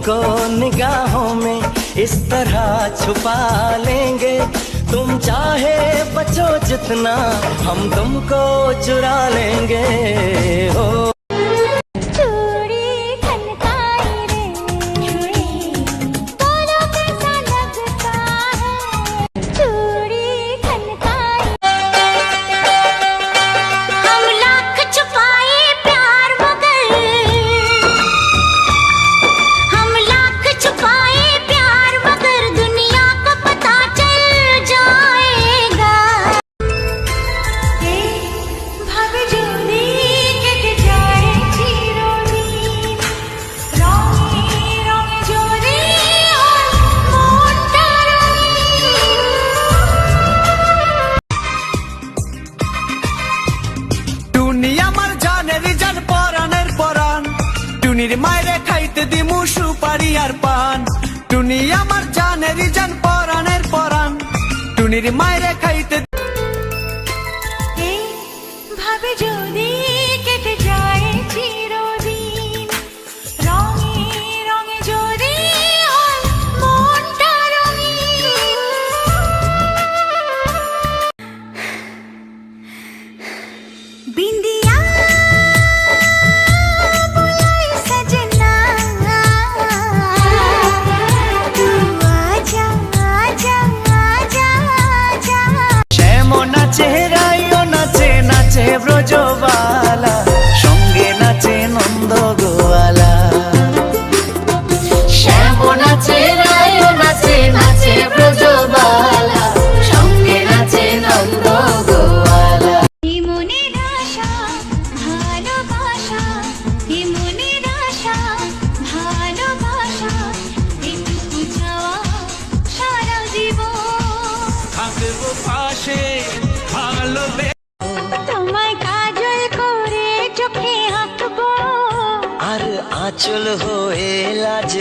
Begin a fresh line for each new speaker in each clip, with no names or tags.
तुमको निगाहों में इस तरह छुपा लेंगे। तुम चाहे बचो जितना, हम तुमको चुरा लेंगे। हो
বাড়ির মায়েরে খাইতে দিমু সুপারি আর পান। টুনি আমার জানের জান পরানের পরান টুনির মায়েরে খাইতে
বিন্দি ব্রজ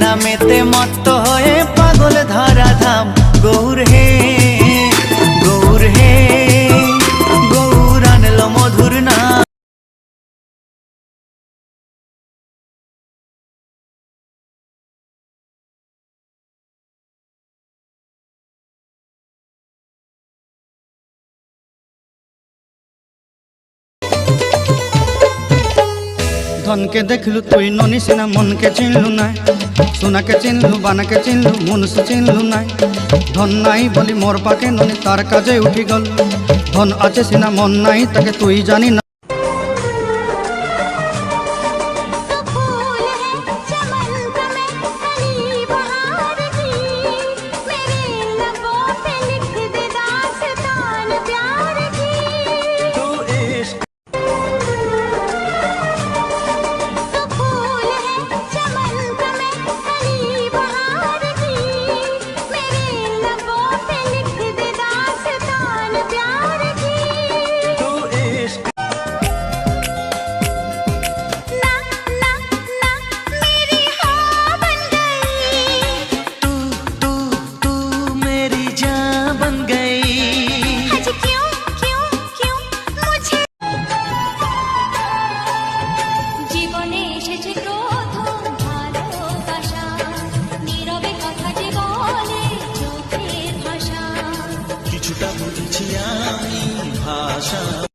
নামেতে মত্ত হয়ে
ধনকে দেখলু তুই ননিস না মনকে চিনলু নাই। সোনাকে চিনলু, বানাকে চিনলু মনুষ চিনলু নাই। ধন নাই বলি মোর পাকে ননি, তার কাজে উঠি গল। ধন আছে সিনা, মন নাই তাকে তুই জানি না।
ভাষা।